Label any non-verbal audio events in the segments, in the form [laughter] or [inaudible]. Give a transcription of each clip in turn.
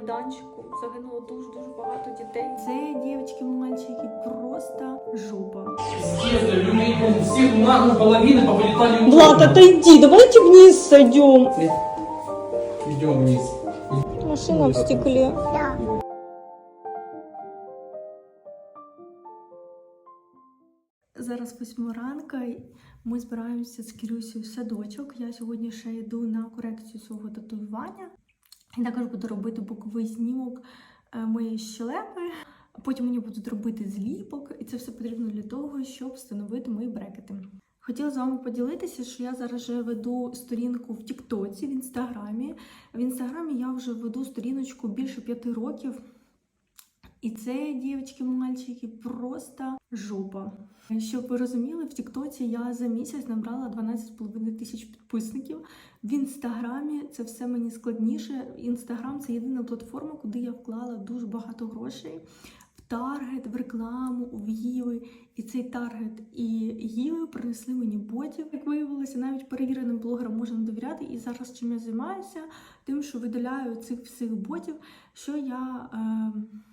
майданчику загинуло дуже-дуже багато дітей. Це дівчатки, мальчики, просто жопа. Съезды, люмейком, всех нахуй половины повылетали Влад, отойди, давайте вниз сойдем. Идем вниз. Машина в стекле. Зараз восьма ранка. і Ми збираємося з Кірюсею в садочок. Я сьогодні ще йду на корекцію свого татуювання. І також буду робити боковий знімок е, моєї щелепи. Потім мені будуть робити зліпок, і це все потрібно для того, щоб встановити мої брекети. Хотіла з вами поділитися, що я зараз вже веду сторінку в Тіктоці, в Інстаграмі. В Інстаграмі я вже веду сторіночку більше п'яти років. І це, дівчатки, мальчики, просто жопа. Щоб ви розуміли, в Тіктоці я за місяць набрала 12,5 тисяч підписників. В інстаграмі це все мені складніше. Інстаграм це єдина платформа, куди я вклала дуже багато грошей. Таргет, в рекламу, в гіви. І цей таргет і гіви принесли мені ботів. Як виявилося, навіть перевіреним блогерам можна довіряти. І зараз чим я займаюся, тим, що видаляю цих всіх ботів, що я. Е-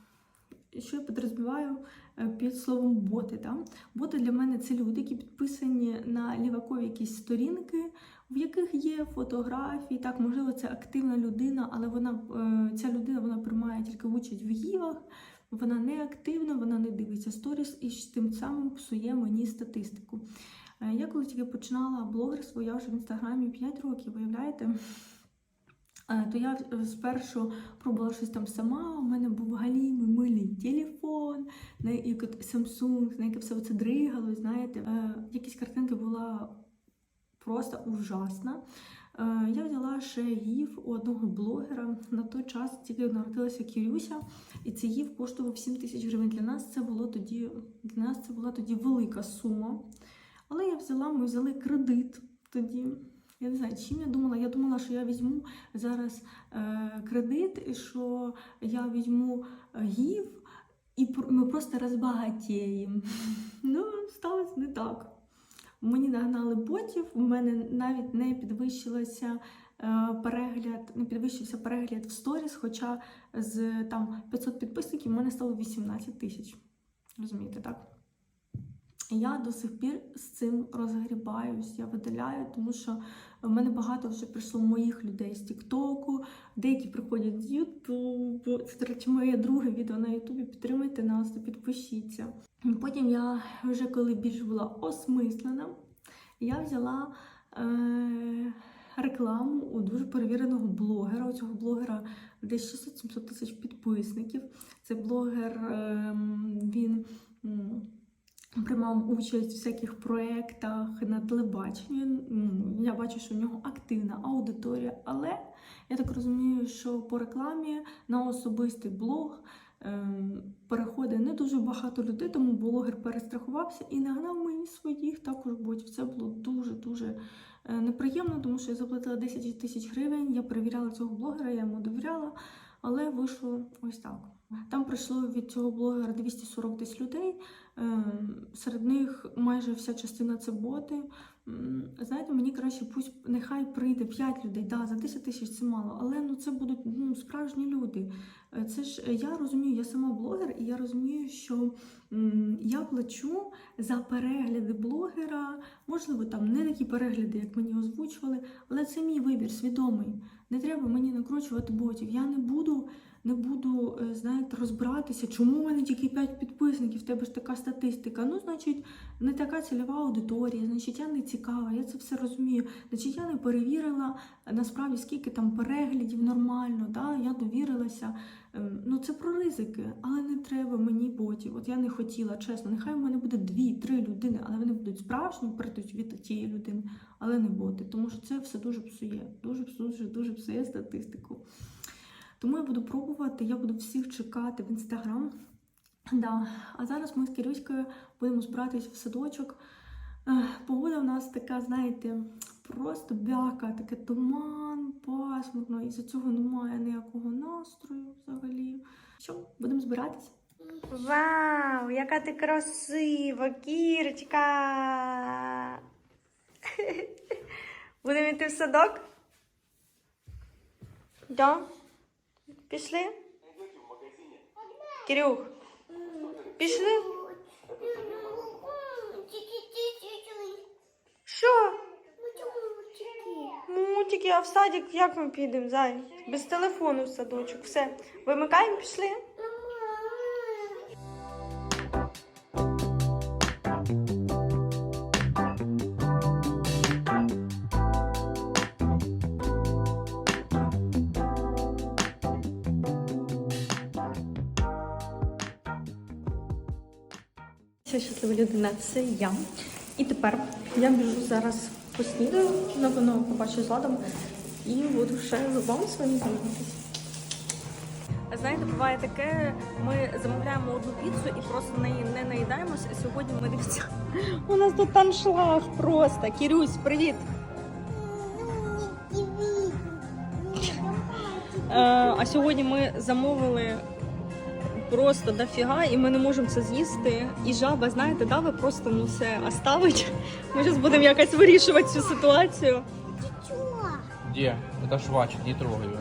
що я підрозуміваю е, під словом боти. Да? Боти для мене це люди, які підписані на лівакові якісь сторінки, в яких є фотографії. Так, можливо, це активна людина, але вона е, ця людина вона приймає тільки участь в гівах. Вона не активна, вона не дивиться сторіс і тим самим псує мені статистику. Е, Я коли тільки починала блогерство, я вже в інстаграмі 5 років, виявляєте? То я е, спершу пробувала щось там сама. У мене був галімий милий телефон, на Samsung, на яке все це дригалось, знаєте. Е, Якісь картинки була просто ужасна. Е, Я взяла ще гів у одного блогера. На той час тільки народилася Кірюся, і цей гів коштував 7 тисяч гривень. Для нас це було тоді для нас це була тоді велика сума. Але я взяла, ми взяли кредит тоді. Я не знаю, чим я думала. Я думала, що я візьму зараз е, кредит, що я візьму е, гів, і ми просто розбагатіємо. [laughs] Ну, сталося не так. Мені нагнали ботів, у мене навіть не підвищилося е, перегляд, не підвищився перегляд в сторіс, хоча з там 500 підписників у мене стало 18 тисяч. Розумієте, так? Я до сих пір з цим розгрібаюсь, я видаляю, тому що в мене багато вже прийшло моїх людей з Тіктоку, деякі приходять з Ютубу. Це, до речі, моє друге відео на Ютубі. Підтримайте нас та підпишіться. Потім я вже коли більш була осмислена, я взяла е- рекламу у дуже перевіреного блогера. У цього блогера десь 600-700 тисяч підписників. Це блогер, ем, він. Приймав участь у всяких проєктах на телебаченні. Я бачу, що в нього активна аудиторія, але я так розумію, що по рекламі на особистий блог ем, переходить не дуже багато людей, тому блогер перестрахувався і нагнав мені своїх також ботів. Це було дуже-дуже е, неприємно, тому що я заплатила 10 тисяч гривень. Я перевіряла цього блогера, я йому довіряла, але вийшло ось так. Там прийшло від цього блогера 240 десь людей. Ем, Серед них майже вся частина це боти. Знаєте, мені краще пусть нехай прийде 5 людей. Да, за 10 тисяч це мало, але ну це будуть ну, справжні люди. Е, Це ж е, я розумію, я сама блогер, і я розумію, що м, я плачу за перегляди блогера. Можливо, там не такі перегляди, як мені озвучували, але це мій вибір свідомий. Не треба мені накручувати ботів. Я не буду не буду, е, знаєте, розбиратися, чому в мене тільки 5 підписників, в тебе ж така статистика. Ну, значить, не така цільова аудиторія, значить, я не цікава, я це все розумію. Значить, я не перевірила е, насправді, скільки там переглядів нормально, да? я довірилася. Ем, Ну, це про ризики, але не треба мені ботів. От я не хотіла, чесно, нехай в мене буде дві-три людини, але вони будуть справжні, прийдуть від тієї людини, але не боти, тому що це все дуже псує, дуже дуже дуже псує статистику. Тому я буду пробувати, я буду всіх чекати в інстаграм. Да. А зараз ми з Кирюською будемо збиратись в садочок. Погода у нас така, знаєте, просто бяка, таке туман, пасмурно, і за цього немає ніякого настрою взагалі. Що, будемо збиратись? Вау, яка ти красива, Кірочка. Будемо йти в садок? Да? Пішли? Кирюх, пішли? Що? Мутики, а в садик як ми підемо, зай? Без телефону в садочок. Все. Вимикаємо, пішли? Ця щаслива людина це я. І тепер я біжу зараз поснідаю, напевно, побачу з ладом і буду ще з вами своїм займатися. Знаєте, буває таке, ми замовляємо одну піцу і просто неї не наїдаємося. Сьогодні ми дивіться. У нас тут аншлаг просто. Кірюсь, привіт! Е, а сьогодні ми замовили просто дофіга, і ми не можемо це з'їсти. І жаба, знаєте, да, ви просто ну все оставить. [laughs] Ми зараз будемо якось вирішувати цю ситуацію. Где? Это жвачка, не трогай ее.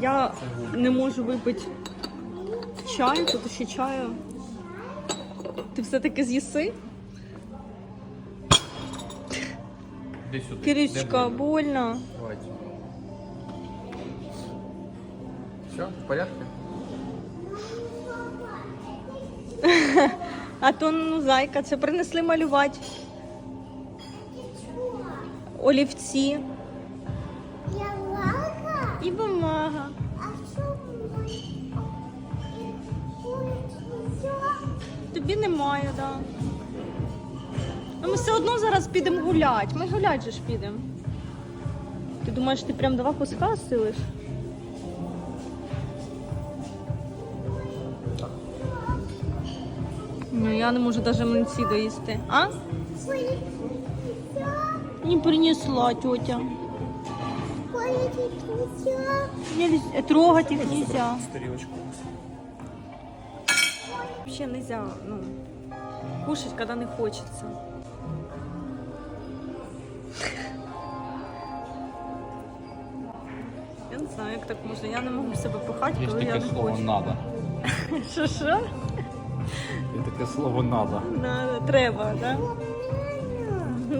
Я не можу випити чаю, тут ще чаю. Ти все-таки з'їси? Киричка, больно. Давайте. Все, в порядке? А то ну зайка, це принесли малювати. Олівці Я і бумага. а? Тобі немає, так. Да. Ну, ми все одно зараз підемо гулять. Ми гулять же ж підемо. Ти думаєш, ти прям два куска силиш? Ну, я не можу навіть млинці доїсти. А? Не принесла тетя. Нельзя, трогать их нельзя. Вообще нельзя, ну, кушать, когда не хочется. Я не знаю, як так можна. Я не можу себе пихати, коли я не хочу. «надо». [laughs] Що Есть такое слово «надо». Надо, треба, да?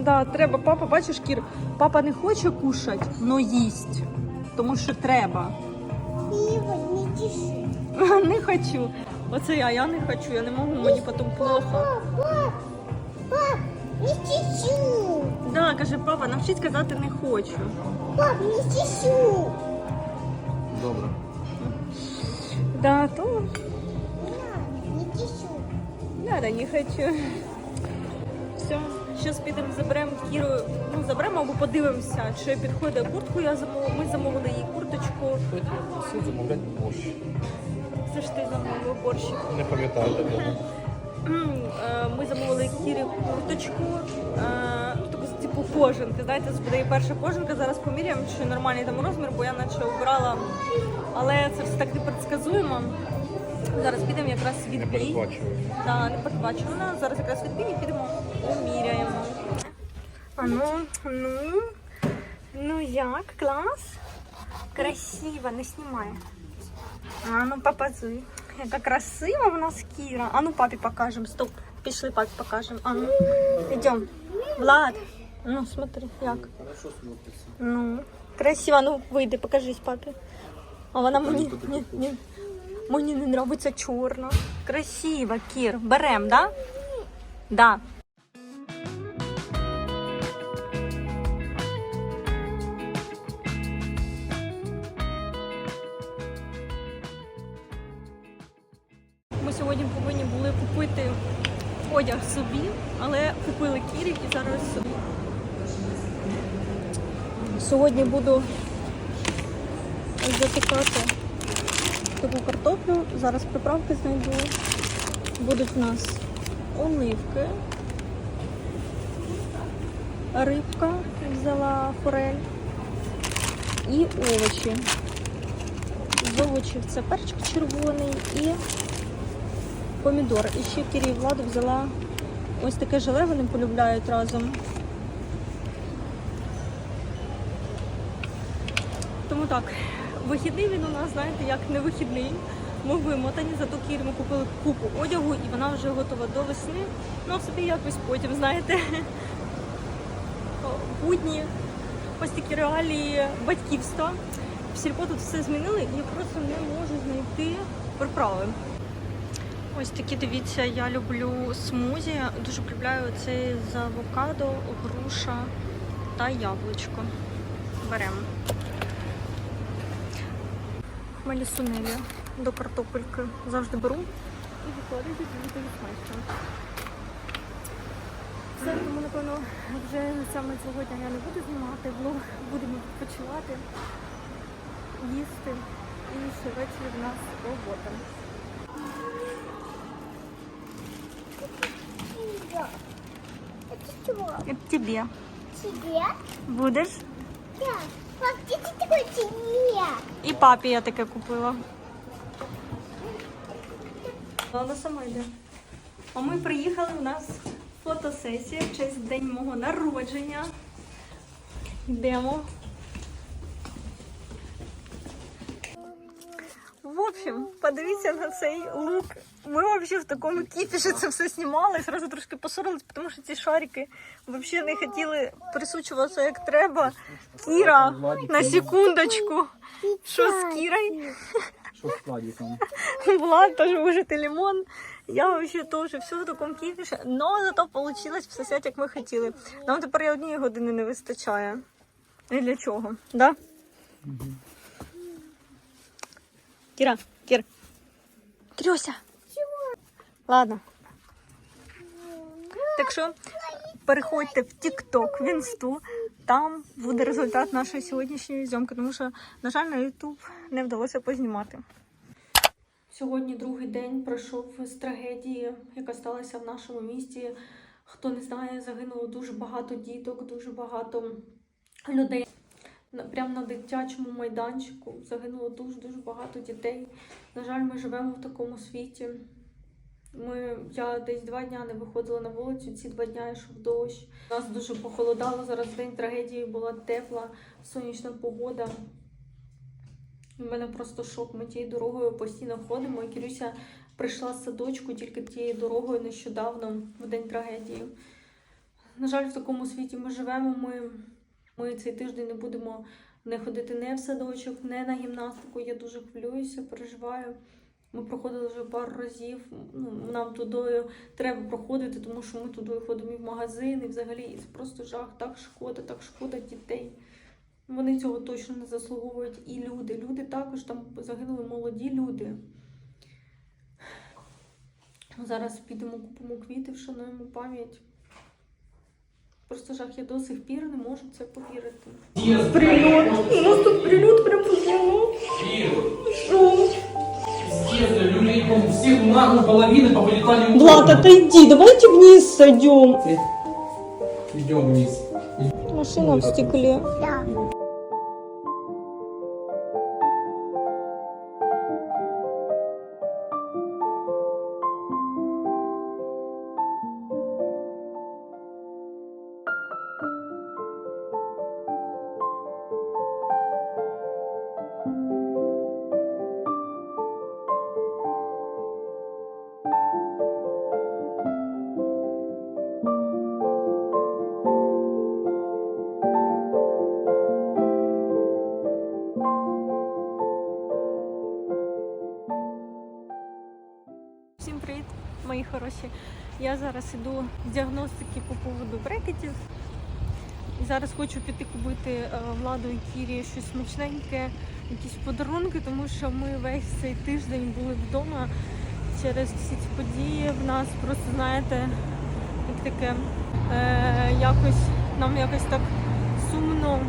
Да, треба. Папа, бачиш, Кір, папа не хоче кушати, но їсть. Тому що треба. Ігор, не тіши. Не хочу. Оце я, я не хочу, я не можу, мені потім плохо. Пап, пап, пап, не тішу. Да, каже, папа, навчись казати не хочу. Пап, не тішу. Добре. Да, то. Надо, не хочу. Все, зараз підемо заберемо Кіру, ну заберемо або подивимося, чи підходить куртку. Я замовила. Ми замовили їй курточку. Всі замовляти борщ. Це ж ти замовив борщик. Не пам'ятаю такого. Е, Ми замовили Кірі курточку. е, ну, Таку типу кожанки. Знаєте, це буде її перша кожанка. Зараз поміряємо, чи нормальний там розмір, бо я наче обирала. Але це все так непредсказуємо. Зараз підемо якраз Не відбій. передбачую. Так, не передбачувана. Зараз якраз відбій і підемо поміряємо. А ну, ну, ну як, клас? Красиво, не знімай. А ну попозуй. Яка красива в нас Кіра. А ну папі покажемо. Стоп. Пішли папі покажемо. А ну, йдемо. Влад. Ну, смотри, як. Ну, красиво. Ну, вийди, покажись папі. А вона мені, ні, ні, Мені не подобається чорна. Красиво, Кір. Берем, да? Да. Ми сьогодні повинні були купити одяг собі, але купили Кірі і зараз собі. Сьогодні буду запікати таку картоплю. Зараз приправки знайду. Будуть у нас оливки, рибка, взяла форель і овочі. З овочів це перчик червоний і помідор. І ще Кірі і Владу взяла ось таке желе, вони полюбляють разом. Тому так, вихідний він у нас, знаєте, як не вихідний. Ми вимотані, зато Кірі ми купили купу одягу і вона вже готова до весни. Ну, собі якось потім, знаєте. Будні, ось такі реалії батьківства. В сільпо тут все змінили і я просто не можу знайти приправи. Ось такі, дивіться, я люблю смузі. Дуже полюбляю цей з авокадо, груша та яблучко. Беремо. Хмелі сунелі до картопельки завжди беру. І викладаю дуже дуже смачно. Все, тому, напевно, вже саме цього дня я не буду знімати влог, будемо відпочивати, їсти. І ще ввечері в нас робота. Это? Это тебе. Тебе? Будеш? Да. І папі я таке купила. Вона сама йде. А ми приїхали, у нас фотосесія в честь день мого народження. Йдемо. В общем, подивіться на цей лук. Ми взагалі в такому кіпіші це все знімали. Зразу трошки посорились, тому що ці шарики взагалі не хотіли присучуватися як треба. Кіра, на секундочку. Що з Кірою? Что с Владиком? Влад теж вижити лимон. Я вообще теж все в такому кіпіші. Но зато вийшло все сядь, як ми хотіли. Нам тепер і однієї години не вистачає. І для чого? Да? Кіра, Кір. Кірюся. Ладно. Так що переходьте в TikTok, в інсту. Там буде результат нашої сьогоднішньої зйомки, тому що, на жаль, на YouTube не вдалося познімати. Сьогодні другий день пройшов з трагедії, яка сталася в нашому місті. Хто не знає, загинуло дуже багато діток, дуже багато людей. Прямо на дитячому майданчику загинуло дуже дуже багато дітей. На жаль, ми живемо в такому світі. Ми, я десь два дня не виходила на вулицю, ці два дня йшов дощ. Нас дуже похолодало. Зараз день трагедії була тепла, сонячна погода. У мене просто шок. Ми тією дорогою постійно ходимо. І Кірюся прийшла з садочку тільки тією дорогою нещодавно, в день трагедії. На жаль, в такому світі ми живемо. Ми, ми цей тиждень не будемо не ходити не в садочок, не на гімнастику. Я дуже хвилююся, переживаю. Ми проходили вже пару разів. Ну, нам туди треба проходити, тому що ми туди ходимо і в магазин, і взагалі і просто жах. Так шкода, так шкода дітей. Вони цього точно не заслуговують. І люди. Люди також там загинули молоді люди. Зараз підемо купимо квіти, вшануємо пам'ять. Просто жах, я до сих пір не можу це повірити. Прильот! У нас тут прильот прям було. Що? Съезды, люди, ну, все на половины повылетали в Влад, отойди, давайте вниз сойдем. Идем вниз. Машина в стекле. Да. Хороші. Я зараз іду з діагностики по поводу брекетів. І зараз хочу піти купити е, владу і Кірі щось смачненьке, якісь подарунки, тому що ми весь цей тиждень були вдома через всі ці події. В нас просто, знаєте, як таке е, якось нам якось так сумно,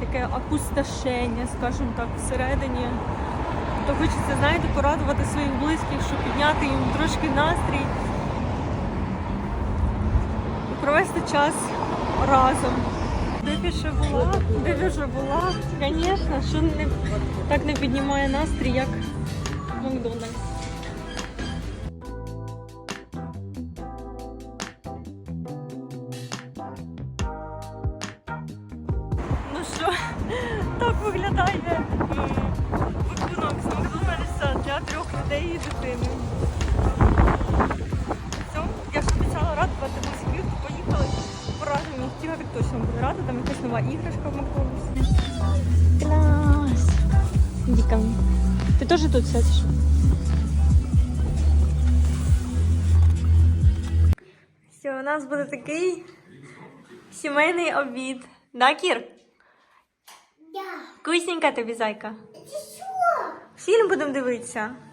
таке опустошення, скажімо так, всередині то хочеться, знаєте, порадувати своїх близьких, щоб підняти їм трошки настрій і провести час разом. Де ще була, де вже була, звісно, що не, так не піднімає настрій, як Макдональдс. для її дитини. Я ж обіцяла радувати мою поїхали. поражені. Пораження Тігавік точно буде рада, там якась нова іграшка в Макдональдсі. Клас! Іди. Ти теж тут сядеш? Все, у нас буде такий сімейний обід. Да, Кір? Да. Тобі зайка. Фільм будемо дивитися.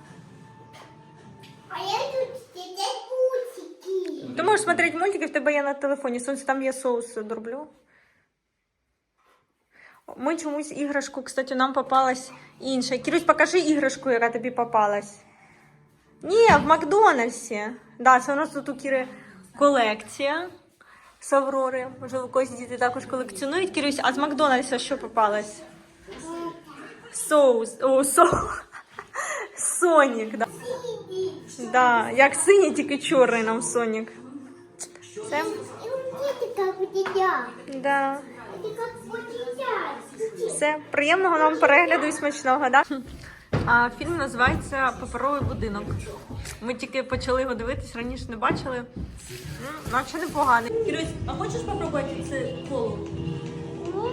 А я тут сидеть мультики. Ти можеш смотреть мультики, в тебе є на телефоні. Сонце, там є соус дроблю. Ми чомусь іграшку, кстати, нам попалась інша. Кірусь, покажи іграшку, яка тобі попалась. Ні, в Макдональдсі. Да, це у нас тут у Кіри колекція з Аврори. Може, когось діти також колекціонують. Кірусь, а з Макдональдса що попалось? Соус. О, соус. [laughs] Сонік, да. Да, як синій, тільки чорний нам Сонік. Це? И вот это как у тебя. Да. Это как у тебя. Все, приємного нам перегляду і смачного, да? А фільм називається Паперовий будинок. Ми тільки почали його дивитись, раніше не бачили. М, Наче непоганий. Кірусь, а хочеш спробувати це коло? Ну,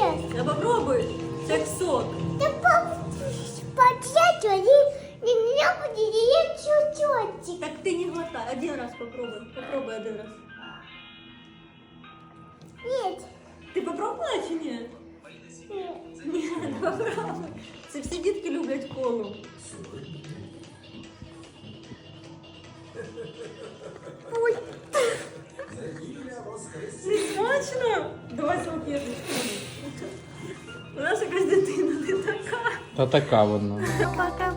нет. Та попробуй, це як сок. Да подъять, они не меня будет я чуть-чуть. Так ти не глотай, один раз попробуй. Попробуй один раз. Нет. Ти попробувала чи ні? Нет. Ні, не попробуй. Це всі дітки люблять колу. Ой. Не смачно? Давай салфеточку. У нас якась дитина не така. Та така вона. Пока.